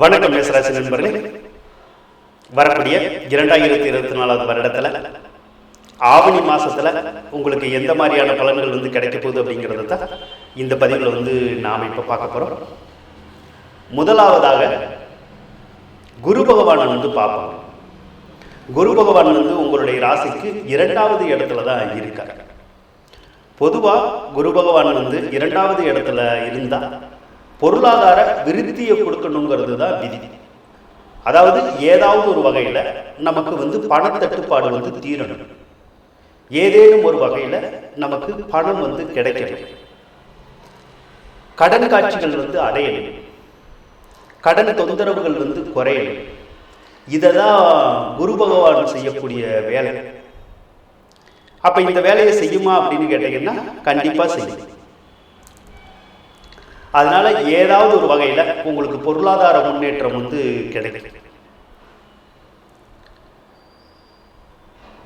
வணக்கம் மேசராசி நண்பர்களே. வரக்கூடிய இரண்டாயிரத்தி இருபத்தி நாலாவது வருடத்துல ஆவணி மாசத்துல உங்களுக்கு எந்த மாதிரியான பலன்கள் வந்து கிடைக்க போகுது அப்படிங்கிறத தான் இந்த பதிவில் வந்து நாம் இப்போ பார்க்க போறோம். முதலாவதாக குரு பகவானை வந்து பார்ப்போம் குரு பகவான் வந்து உங்களுடைய ராசிக்கு இரண்டாவது இடத்துல தான் இருக்கார். பொதுவாக குரு பகவான் வந்து இரண்டாவது இடத்துல இருந்தால் பொருளாதார விருத்தியை கொடுக்கணுங்கிறது தான் விதி. அதாவது ஏதாவது ஒரு வகையில் நமக்கு வந்து பணத்தட்டுப்பாடு வந்து தீரணும். ஏதேனும் ஒரு வகையில் நமக்கு பணம் வந்து கிடைக்கணும். கடன் காட்சிகள் வந்து அடையணும். கடன் தொந்தரவுகள் வந்து குறையணும். இதை தான் குரு பகவான் செய்யக்கூடிய வேலை. அப்போ இந்த வேலையை செய்யுமா அப்படின்னு கேட்டீங்கன்னா கண்டிப்பாக செய்யும். அதனால ஏதாவது ஒரு வகையில் உங்களுக்கு பொருளாதார முன்னேற்றம் வந்து கிடைக்கும்.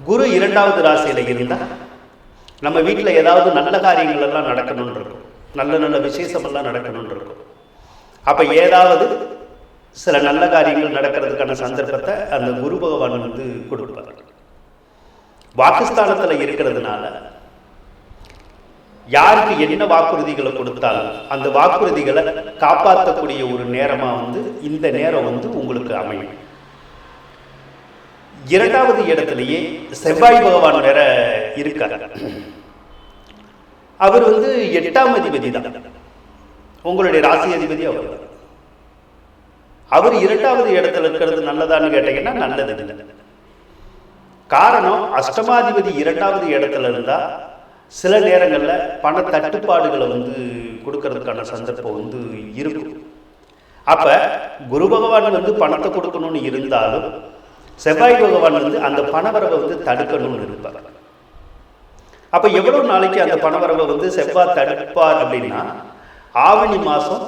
குரு இரண்டாவது ராசியில் இருந்தால் நம்ம வீட்டில் ஏதாவது நல்ல காரியங்கள் எல்லாம் நடக்கணும்னு இருக்கும் நல்ல நல்ல விசேஷமெல்லாம் நடக்கணும்னு இருக்கும் அப்போ ஏதாவது சில நல்ல காரியங்கள் நடக்கிறதுக்கான சந்தர்ப்பத்தை அந்த குரு பகவான் வந்து கொடுப்பார். பாகிஸ்தானத்தில் இருக்கிறதுனால யாருக்கு என்ன வாக்குறுதிகளை கொடுத்தாலும் அந்த வாக்குறுதிகளை காப்பாற்றக்கூடிய ஒரு நேரமா வந்து இந்த நேரம் வந்து உங்களுக்கு அமையும். இரண்டாவது இடத்திலேயே செவ்வாய் பகவான் வேற இருக்கார். அவர் வந்து எட்டாம் அதிபதி தான். உங்களுடைய ராசி அதிபதி அவர். தான் அவர் இரண்டாவது இடத்துல இருக்கிறது நல்லதான்னு கேட்டீங்கன்னா நல்லது. இல்லை காரணம் அஷ்டமாதிபதி இரண்டாவது இடத்துல இருந்தால் சில நேரங்களில் பண தட்டுப்பாடுகளை வந்து கொடுக்கறதுக்கான சந்தர்ப்பம் வந்து இருக்கும். அப்போ குரு பகவான் வந்து பணத்தை கொடுக்கணும்னு இருந்தாலும் செவ்வாய் பகவான் வந்து அந்த பணவரவை வந்து தடுக்கணும்னு இருப்பார். அப்போ எவ்வளோ நாளைக்கு அந்த பணவரவை வந்து செவ்வாய் தடுப்பார் அப்படின்னா ஆவணி மாதம்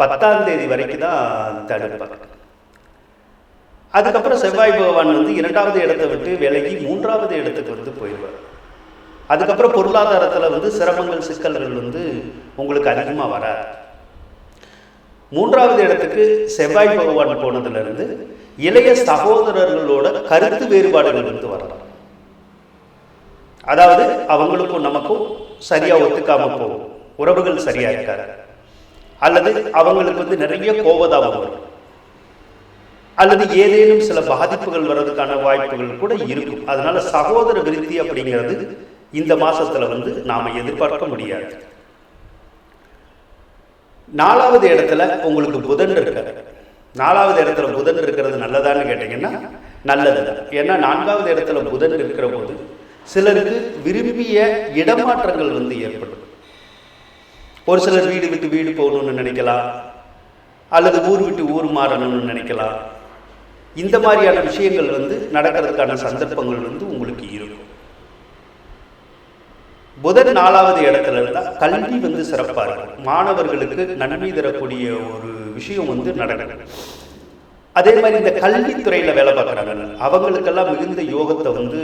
பத்தாம் தேதி வரைக்கும் தான் தடுப்பார். அதுக்கப்புறம் செவ்வாய் பகவான் வந்து இரண்டாவது இடத்தை விட்டு விலகி மூன்றாவது இடத்துக்கு வந்து போயிடுவார். அதுக்கப்புறம் பொருளாதாரத்தில் வந்து சிரமங்கள் சிக்கல்கள் வந்து உங்களுக்கு அதிகமாக வராது மூன்றாவது இடத்துக்கு செவ்வாய் பகவான் போனதுலேருந்து இளைய சகோதரர்களோட கருத்து வேறுபாடுகள் வந்து வரலாம். அதாவது அவங்களுக்கும் நமக்கும் சரியாக ஒத்துக்காம போகும். உறவுகள் சரியா இருக்காது. அல்லது அவங்களுக்கு வந்து நிறைய கோபதாபம் வரும். அல்லது ஏதேனும் சில பாதிப்புகள் வர்றதுக்கான வாய்ப்புகள் கூட இருக்கும். அதனால சகோதர விருத்தி அப்படிங்கிறது இந்த மாதத்தில் வந்து நாம் எதிர்பார்க்க முடியாது. நாலாவது இடத்துல உங்களுக்கு புதன் இருக்காரு. நாலாவது இடத்துல புதன் இருக்கிறது நல்லதான்னு கேட்டிங்கன்னா நல்லது. ஏன்னா நான்காவது இடத்துல புதன் இருக்கிற போது சிலருக்கு விரும்பிய இடமாற்றங்கள் வந்து ஏற்படும். ஒரு சிலர் வீடு விட்டு வீடு போகணும்னு நினைக்கலாம். அல்லது ஊர் விட்டு ஊர் மாறணும்னு நினைக்கலாம். இந்த மாதிரியான விஷயங்கள் வந்து நடக்கிறதுக்கான சந்தர்ப்பங்கள் வந்து உங்களுக்கு இருக்கும். புதன் நாலாவது இடத்துல இருந்தால் கல்வி வந்து சிறப்பாக இருக்கும் மாணவர்களுக்கு நன்மை தரக்கூடிய ஒரு விஷயம் வந்து நடக்கும் அதே மாதிரி இந்த கல்வித்துறையில் வேலை பார்க்குறாங்க. அவங்களுக்கெல்லாம் மிகுந்த யோகத்தை வந்து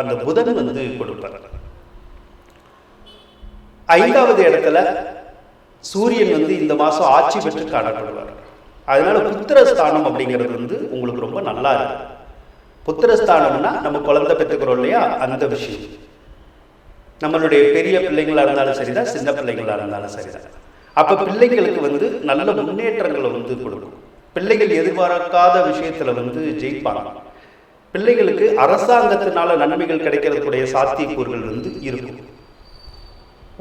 அந்த புதன் வந்து கொடுப்பார். ஐந்தாவது இடத்துல சூரியன் வந்து இந்த மாதம் ஆட்சி பெற்று காணப்படுவார். அதனால புத்திரஸ்தானம் அப்படிங்கிறது வந்து உங்களுக்கு ரொம்ப நல்லா இருக்கு. புத்திரஸ்தானம்னா நம்ம குழந்தை பெற்றுக்கிறோம் இல்லையா? அந்த விஷயம். நம்மளுடைய பெரிய பிள்ளைங்களாக இருந்தாலும் சரிதான் சின்ன பிள்ளைங்களா இருந்தாலும் சரிதான். அப்போ பிள்ளைங்களுக்கு வந்து நல்ல முன்னேற்றங்களை வந்து கொடுக்கும். பிள்ளைகள் எதிர்பார்க்காத விஷயத்தில் வந்து ஜெயிப்பாங்க. பிள்ளைகளுக்கு அரசாங்கத்தினால நன்மைகள் கிடைக்கிறதுக்குடைய சாத்தியக்கூறுகள் வந்து இருக்கும்.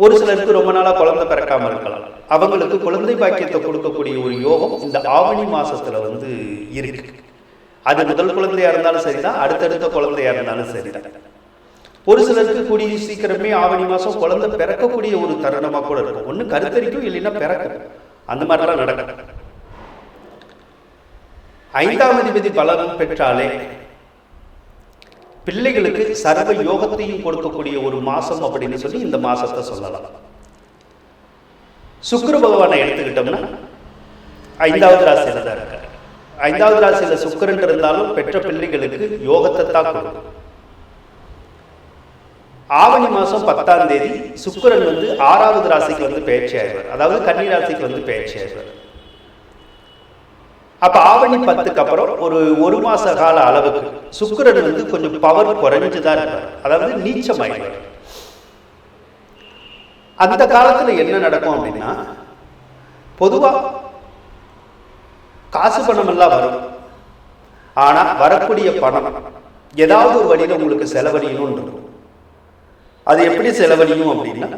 ஒரு சிலருக்கு ரொம்ப நாளாக குழந்தை பிறக்காம இருக்கலாம். அவங்களுக்கு குழந்தை பாக்கியத்தை கொடுக்கக்கூடிய ஒரு யோகம் இந்த ஆவணி மாசத்துல வந்து இருக்கு. அது முதல் குழந்தையா இருந்தாலும் சரிதான் அடுத்தடுத்த குழந்தையா இருந்தாலும் சரிதான். ஒரு சிலருக்கு கூடிய சீக்கிரமே ஆவணி மாசம் குழந்தை பிறக்கக்கூடிய ஒரு தருணமா கூட இருக்கும். ஒண்ணு கருத்தரிக்கும் இல்லைன்னா பிறக்க அந்த மாதிரிலாம் நடக்கும். ஐந்தாம் அதிபதி பலன் பெற்றாலே பிள்ளைகளுக்கு சர்வ யோகத்தையும் கொடுக்கக்கூடிய ஒரு மாசம் அப்படின்னு சொல்லி இந்த மாசத்தை சொல்லலாம். சுக்கர பகவானை எடுத்துக்கிட்டோம்னா ஐந்தாவது ராசியில தான் இருக்காரு. ஐந்தாவது ராசியில சுக்கரன் இருந்தாலும் பெற்ற பிள்ளைகளுக்கு யோகத்தை தான் கொடுக்கும். ஆவணி மாதம் பத்தாம் தேதி சுக்கரன் வந்து ஆறாவது ராசிக்கு வந்து பயிற்சி ஆயிடுவார் அதாவது கன்னி ராசிக்கு வந்து பயிற்சி ஆயிடுவார் அப்ப ஆவணி பத்துக்கு அப்புறம் ஒரு ஒரு மாச கால அளவுக்கு சுக்கரன் வந்து கொஞ்சம் பவர் குறைஞ்சுதான் இருப்பார். அதாவது நீச்சமாயிடுவார். அந்த காலத்துல என்ன நடக்கும் அப்படின்னா பொதுவா காசு பணம் எல்லாம் வரும். ஆனா வரக்கூடிய பணம் ஏதாவது ஒரு வழியில உங்களுக்கு செலவழியணும்னு இருக்கும். அது எப்படி செலவழியும் அப்படின்னா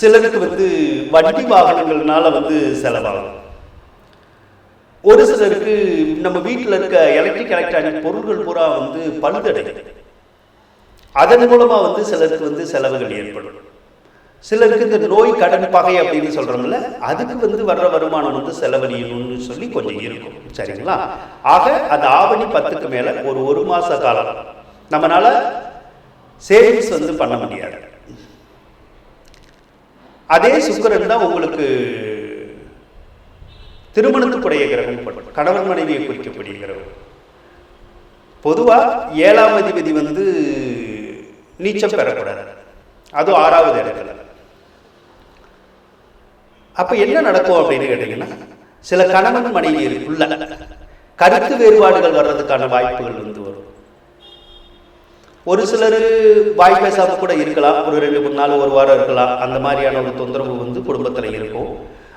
சிலருக்கு வந்து வண்டி வாகனங்கள்னால வந்து செலவாகும். ஒரு சிலருக்கு நம்ம வீட்டில் இருக்க எலக்ட்ரிக் எலக்ட்ரானிக் பொருட்கள் பூரா வந்து பழுதடை அதன் மூலமாக வந்து சிலருக்கு வந்து செலவுகள் ஏற்படும். சிலருக்கு இந்த நோய் கடன் பகை அப்படின்னு சொல்கிறோம்ல அதுக்கு வந்து வர்ற வருமானம் வந்து செலவழியணும்னு சொல்லி கொஞ்சம் இருக்கும். சரிங்களா? ஆக அந்த ஆவணி பத்துக்கு மேலே ஒரு ஒரு மாத காலம். நம்மளால சேவிங்ஸ் வந்து பண்ண முடியாது. அதே சுக்கரன் தான் உங்களுக்கு திருமணத்துக்குடைய கிரகம் கணவன் மனைவியை குறிக்கக்கூடிய கிரகம். பொதுவாக ஏழாம் அதிபதி வந்து நீச்சம் பெறக்கூடாது. அதுவும் ஆறாவது இடத்துல. அப்போ என்ன நடக்கும் அப்படின்னு கேட்டீங்கன்னா சில கணவன் மனைவியருக்குள்ள கருத்து வேறுபாடுகள் வர்றதுக்கான வாய்ப்புகள் வந்து ஒரு சிலர் வாய் பேசாம கூட இருக்கலாம். ஒரு ரெண்டு மூணு நாள் ஒரு வாரம் இருக்கலாம். அந்த மாதிரியான ஒரு தொந்தரவு வந்து குடும்பத்தில் இருக்கும்.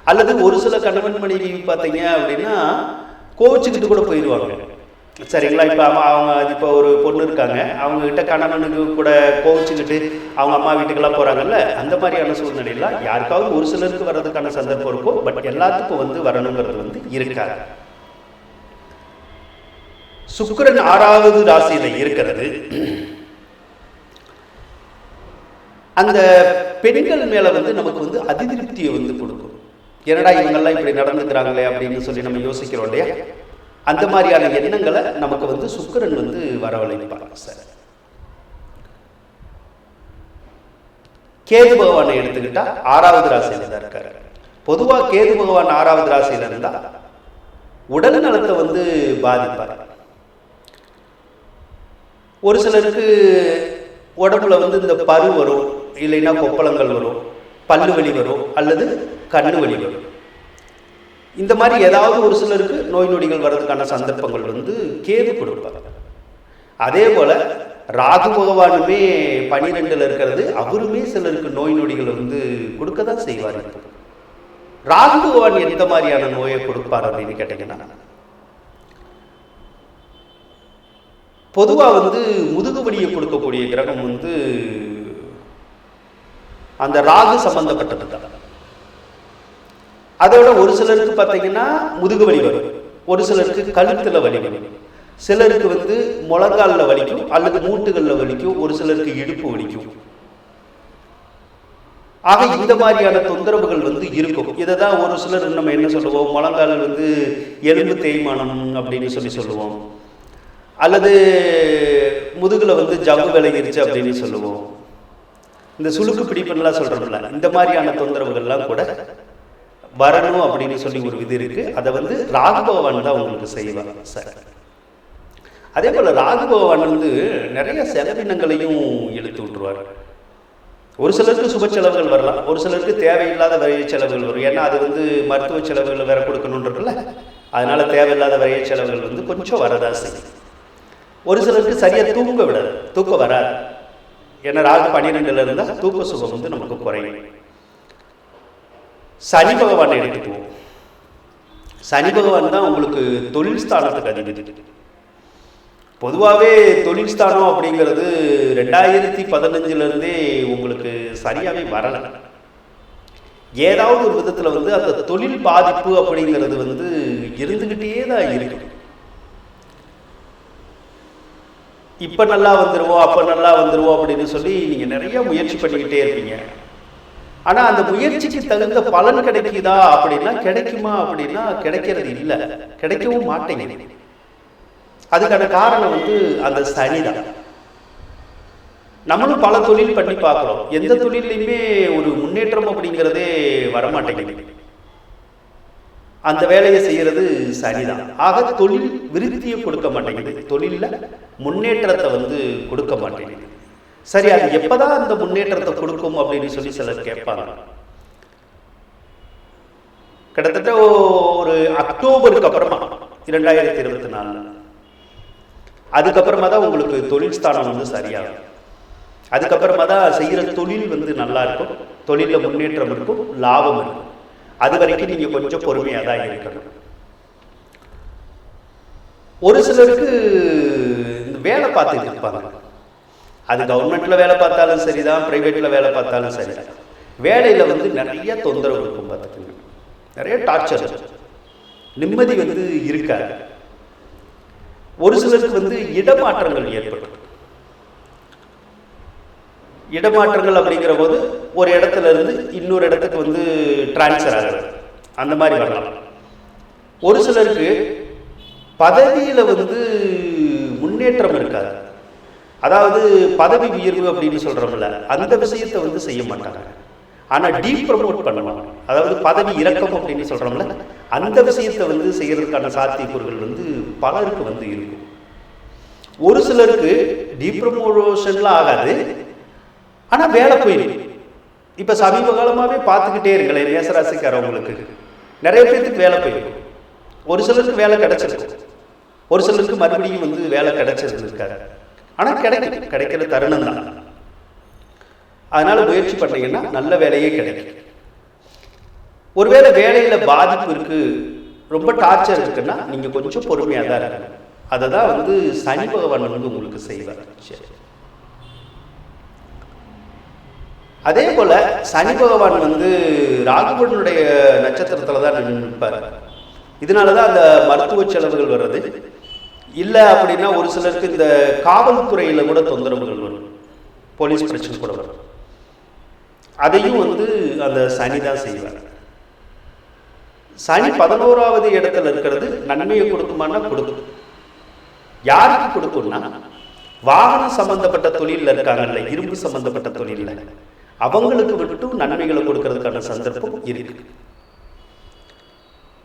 அல்லது ஒரு சில கணவன் மனைவி பார்த்தீங்க அப்படின்னா கோவிச்சுக்கிட்டு கூட போயிடுவாங்க. சரிங்களா? இப்போ அம்மா அவங்க இப்போ ஒரு பொண்ணு இருக்காங்க. அவங்க கிட்ட கணவனுக்கு கூட கோவிச்சுக்கிட்டு அவங்க அம்மா வீட்டுக்கெல்லாம் போகிறாங்கல்ல அந்த மாதிரியான சூழ்நிலையில யாருக்காவது ஒரு சிலருக்கு வர்றதுக்கான சந்தர்ப்பம் இருக்கும் பட் எல்லாத்துக்கும் வந்து வரணுங்கிறது வந்து இருக்காது. சுக்கரன் ஆறாவது ராசியில் இருக்கிறது. அந்த பெண்கள் மேல வந்து நமக்கு வந்து அதிருப்தியை வந்து கொடுக்கும். என்னடா இவங்கெல்லாம் இப்படி நடந்துக்கிறாங்களே அப்படின்னு சொல்லி நம்ம யோசிக்கிறோம் இல்லையா? அந்த மாதிரியான எண்ணங்களை நமக்கு வந்து சுக்கிரன் வந்து வரவழைப்பாங்க சார். கேது பகவானை எடுத்துக்கிட்டா ஆறாவது ராசியில தான் இருக்காரு. பொதுவா கேது பகவான் ஆறாவது ராசியில இருந்தா உடல் நலத்தை வந்து பாதிப்பார். ஒரு சிலருக்கு உடம்புல வந்து இந்த பரு வரும். இல்லைன்னா கொப்பளங்கள் வரும் பல்லு வலி வரும் அல்லது கண்ணு வலி வரும். இந்த மாதிரி ஏதாவது ஒரு சிலருக்கு நோய் நொடிகள் வர்றதுக்கான சந்தர்ப்பங்கள் வந்து கேது கொடுப்பாங்க. அதே போல் ராகு பகவானுமே பனிரெண்டில் இருக்கிறது அவருமே சிலருக்கு நோய் நொடிகள் வந்து கொடுக்க தான் செய்வார். ராகு பகவான் எந்த மாதிரியான நோயை கொடுப்பார் அப்படின்னு கேட்டீங்கன்னா பொதுவாக வந்து முதுகு வலியை கொடுக்கக்கூடிய கிரகம் வந்து அந்த ராகு சம்பந்தப்பட்டது. தான் அதோட ஒரு சிலருக்கு பார்த்தீங்கன்னா முதுகு வலி வரும். ஒரு சிலருக்கு கழுத்துல வலி வரும். சிலருக்கு வந்து முழங்கால்ல வலிக்கும் அல்லது மூட்டுகள்ல வலிக்கும் ஒரு சிலருக்கு இடுப்பு வலிக்கும். ஆக இந்த மாதிரியான தொந்தரவுகள் வந்து இருக்கும். இதை தான் ஒரு சிலர் நம்ம என்ன சொல்லுவோம்? முழங்கால் வந்து எலும்பு தேய்மானம் அப்படின்னு சொல்லி சொல்லுவோம். அல்லது முதுகுல வந்து ஜவு விலகிருச்சு அப்படின்னு சொல்லுவோம். இந்த சுளுக்கு பிடிப்புலாம் சொல்கிறோம்ல இந்த மாதிரியான தொந்தரவுகள்லாம் கூட வரணும் அப்படின்னு சொல்லி ஒரு விதி இருக்கு. அதை வந்து ராகுபவன் தான் உங்களுக்கு செய்வாங்க சார். அதே போல் ராகுபவன் வந்து நிறைய செலவினங்களையும் இழுத்து விட்டுருவார். ஒரு சிலருக்கு சுப செலவுகள் வரலாம் ஒரு சிலருக்கு தேவையில்லாத வரைய செலவுகள் வரும். ஏன்னா அது வந்து மருத்துவ செலவுகள் வேற கொடுக்கணுன்றதுல அதனால தேவையில்லாத வரைய செலவுகள் வந்து கொஞ்சம் வரதா செய்யும். ஒரு சிலருக்கு சரியா தூங்க விடாது தூக்கம் வராது. ஏன்னா ராகு பன்னிரெண்டுல இருந்தா தூக்க சுகம் வந்து நமக்கு குறையும். சனி பகவானை எடுத்துக்குவோம். சனி பகவான் தான் உங்களுக்கு தொழில் ஸ்தானத்துக்கு அதிபதி. பொதுவாகவே தொழில் ஸ்தானம் அப்படிங்கிறது ரெண்டாயிரத்தி பதினஞ்சுல இருந்தே உங்களுக்கு சரியாகவே வரலை. ஏதாவது ஒரு விதத்தில் வந்து அந்த தொழில் பாதிப்பு அப்படிங்கிறது வந்து இருந்துகிட்டே தான் இருக்கு. இப்போ நல்லா வந்துடுவோம் அப்போ நல்லா வந்துடுவோம் அப்படின்னு சொல்லி நீங்கள் நிறைய முயற்சி பண்ணிக்கிட்டே இருப்பீங்க. ஆனால் அந்த முயற்சிக்கு தகுந்த பலன் கிடைக்குதா அப்படின்னா கிடைக்குமா அப்படின்னா கிடைக்கிறது இல்லை. கிடைக்கவும் மாட்டேங்குது. அதுக்கான காரணம் வந்து அந்த சனிதான். நம்மளும் பல தொழில் பண்ணி பார்க்குறோம். எந்த தொழிலையுமே ஒரு முன்னேற்றம் அப்படிங்கிறதே வரமாட்டேங்குது. அந்த வேலையை செய்யறது சனிதான் ஆக தொழில் விருத்தியை கொடுக்க மாட்டேங்குது. தொழிலில் முன்னேற்றத்தை வந்து கொடுக்க மாட்டேங்குது. சரி அது எப்பதான் அந்த முன்னேற்றத்தை கொடுக்கும் அப்படின்னு சொல்லி சிலர் கேட்பாங்க. கிட்டத்தட்ட ஒரு அக்டோபருக்கு அப்புறமா இரண்டாயிரத்தி இருபத்தி நாலு அதுக்கப்புறமா தான் உங்களுக்கு தொழில் ஸ்தானம் வந்து சரியாகும். அதுக்கப்புறமா தான் செய்கிற தொழில் வந்து நல்லா இருக்கும். தொழிலில் முன்னேற்றம் இருக்கும் லாபம் இருக்கும். அது வரைக்கும் நீங்கள் கொஞ்சம் பொறுமையாக தான் இருக்கணும். ஒரு சிலருக்கு இந்த வேலை பார்த்துட்டு இருப்பாங்க. அது கவர்மெண்ட்டில் வேலை பார்த்தாலும் சரிதான் ப்ரைவேட்டில் வேலை பார்த்தாலும் சரிதான் வேலையில் வந்து நிறைய தொந்தரவு இருக்கும் பார்த்துக்கோங்க. நிறைய டார்ச்சர் நிம்மதி வந்து இருக்காது. ஒரு சிலருக்கு வந்து இடமாற்றங்கள் ஏற்படும். இடமாற்றங்கள் அப்படிங்கிற போது ஒரு இடத்துல இருந்து இன்னொரு இடத்துக்கு வந்து டிரான்ஸ்ஃபர் ஆகுது. அந்த மாதிரி வரலாம். ஒரு சிலருக்கு பதவியில் வந்து முன்னேற்றம் இருக்காது. அதாவது பதவி உயர்வு அப்படின்னு சொல்கிறோம்ல அந்த விஷயத்தை வந்து செய்ய மாட்டாங்க. ஆனால் டீப் ப்ரமோட் பண்ணுவாங்க. அதாவது பதவி இறக்கம் அப்படின்னு சொல்கிறோம்ல அந்த விஷயத்தை வந்து செய்கிறதுக்கான சாத்தியக்கூறுகள் வந்து பலருக்கு வந்து இருக்கும். ஒரு சிலருக்கு டீப் ப்ரமோஷன்லாம் ஆகாது. ஆனால் வேலை போயிடும் இப்போ சமீப காலமாகவே பார்த்துக்கிட்டே இருங்களேன் மேசராசிக்காரவங்களுக்கு. நிறைய பேர்த்துக்கு வேலை போயிருக்கும் ஒரு சிலருக்கு வேலை கிடைச்சிருக்கும் ஒரு சிலருக்கு மறுபடியும் வந்து வேலை கிடைச்சிருந்துருக்காரு. ஆனால் கிடைக்கும் கிடைக்கிற தருணம் தான். அதனால முயற்சி பண்ணீங்கன்னா நல்ல வேலையே கிடைக்கும். ஒருவேளை வேலையில் பாதிப்பு இருக்குது ரொம்ப டார்ச்சர் இருக்குன்னா நீங்கள் கொஞ்சம் பொறுமையாக தான் இருக்கணும். அதை தான் வந்து சனி பகவான் வந்து உங்களுக்கு செய்வார். சரி. அதே போல சனி பகவான் வந்து ராகுவனுடைய நட்சத்திரத்தில் தான் நிற்பார் இதனால தான் அந்த மருத்துவ செலவுகள் வர்றது. இல்லை அப்படின்னா ஒரு சிலருக்கு இந்த காவல்துறையில் கூட தொந்தரவுகள் வரும். போலீஸ் பிரச்சனை கூட வரும். அதையும் வந்து அந்த சனி தான் செய்வார். சனி பதினோராவது இடத்துல இருக்கிறது நன்மையை கொடுக்குமானா கொடுக்கும். யாருக்கு கொடுக்கும்னா வாகனம் சம்பந்தப்பட்ட தொழிலில் இருக்காங்கல்ல இரும்பு சம்பந்தப்பட்ட தொழிலில். அவங்களுக்கு விட்டு நன்மைகளை கொடுக்கறதுக்கான சந்தர்ப்பம் இருக்கு.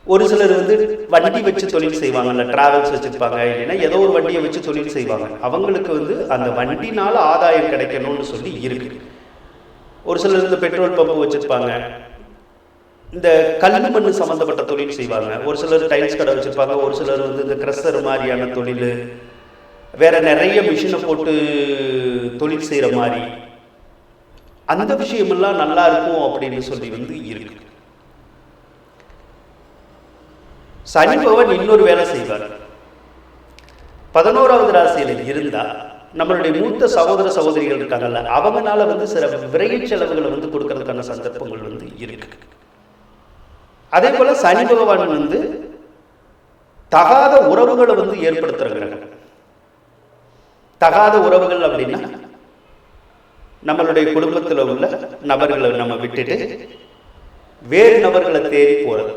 ஒரு சிலர் வந்து வண்டி வச்சு தொழில் செய்வாங்க இல்லை டிராவல்ஸ் வச்சுருப்பாங்க இல்லைன்னா ஏதோ ஒரு வண்டியை வச்சு தொழில் செய்வாங்க. அவங்களுக்கு வந்து அந்த வண்டினால ஆதாயம் கிடைக்கணும்னு சொல்லி இருக்கு. ஒரு சிலர் இந்த பெட்ரோல் பம்பு வச்சுருப்பாங்க இந்த கல் மண் சம்மந்தப்பட்ட தொழில் செய்வாங்க. ஒரு சிலர் டைல்ஸ் கடை வச்சுருப்பாங்க ஒரு சிலர் வந்து இந்த கிரஷர் மாதிரியான தொழில் வேற நிறைய மிஷினை போட்டு தொழில் செய்கிற மாதிரி. அந்த விஷயமெல்லாம் நல்லா இருக்கும் அப்படின்னு சொல்லி வந்து இருக்கு. சனி பகவான் இன்னொரு வேலை செய்வார். பதினோராவது ராசியில் இருந்தா நம்மளுடைய மூத்த சகோதர சகோதரிகள் இருக்காங்கல்ல அவங்கனால வந்து சில விரைவு செலவுகளை வந்து கொடுக்கறதுக்கான சந்தர்ப்பங்கள் வந்து இருக்கு. அதே போல சனி பகவான் வந்து தகாத உறவுகளை வந்து ஏற்படுத்துறாங்க தகாத உறவுகள் அப்படின்னா நம்மளுடைய குடும்பத்தில் உள்ள நபர்களை நம்ம விட்டுட்டு வேறு நபர்களை தேடி போகிறது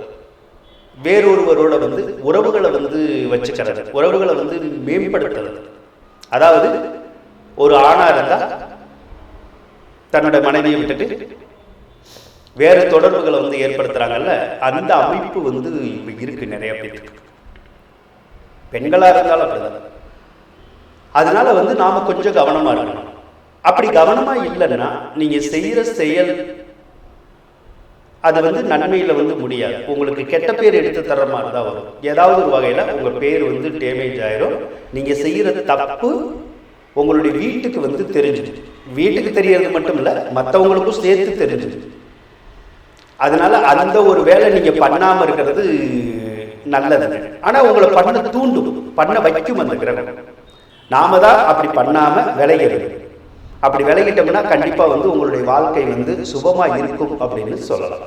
வேறொருவரோட வந்து உறவுகளை வந்து வச்சுக்கிறது. உறவுகளை வந்து மேம்படுத்துறது. அதாவது ஒரு ஆணாக இருந்தால் தன்னோட மனைவியை விட்டுட்டு வேறு தொடர்புகளை வந்து ஏற்படுத்துகிறாங்கல்ல அந்த அமைப்பு வந்து இப்போ இருக்குது நிறைய பேருக்கு பெண்களாக இருந்தாலும் அப்படிதான். அதனால வந்து நாம் கொஞ்சம் கவனமாக இருக்கணும். அப்படி கவனமா இல்லைன்னா நீங்க செய்யற செயல் அது வந்து நன்மையில வந்து முடியாது. உங்களுக்கு கெட்ட பேர் எடுத்து தர்ற மாதிரி தான் வரும். ஏதாவது ஒரு வகையில உங்க பேர் வந்து டேமேஜ் ஆயிரும். நீங்க செய்யற தப்பு உங்களுடைய வீட்டுக்கு வந்து தெரிஞ்சிடும் வீட்டுக்கு தெரியறது மட்டும் இல்ல மற்றவங்களுக்கும் சேர்த்து தெரிஞ்சிடும் அதனால அந்த ஒரு வேலை நீங்க பண்ணாம இருக்கிறது நல்லது. ஆனா உங்களை பண்ண தூண்டும் பண்ண வைக்கும் அந்த கிரகம். நாம தான் அப்படி பண்ணாம விளைகிறது அப்படி விலகிட்டோம்னா கண்டிப்பாக வந்து உங்களுடைய வாழ்க்கை வந்து சுபமாக இருக்கும் அப்படின்னு சொல்லலாம்.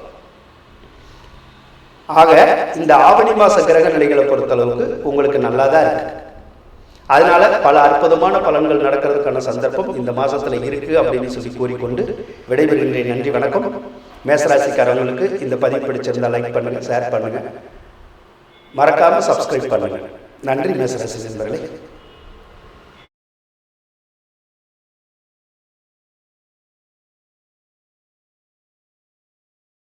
ஆக இந்த ஆவணி மாச கிரக நிலைகளை பொறுத்தளவுக்கு உங்களுக்கு நல்லா தான் இருக்கு. அதனால பல அற்புதமான பலன்கள் நடக்கிறதுக்கான சந்தர்ப்பம் இந்த மாசத்துல இருக்கு அப்படின்னு சொல்லி கூறிக்கொண்டு விடைபெறுகின்றேன். நன்றி வணக்கம். மேசராசிக்காரங்களுக்கு இந்த பதிவு பிடிச்சிருந்தா லைக் பண்ணுங்க ஷேர் பண்ணுங்க. மறக்காம சப்ஸ்கிரைப் பண்ணுங்க. நன்றி மேசராசி நண்பர்களே.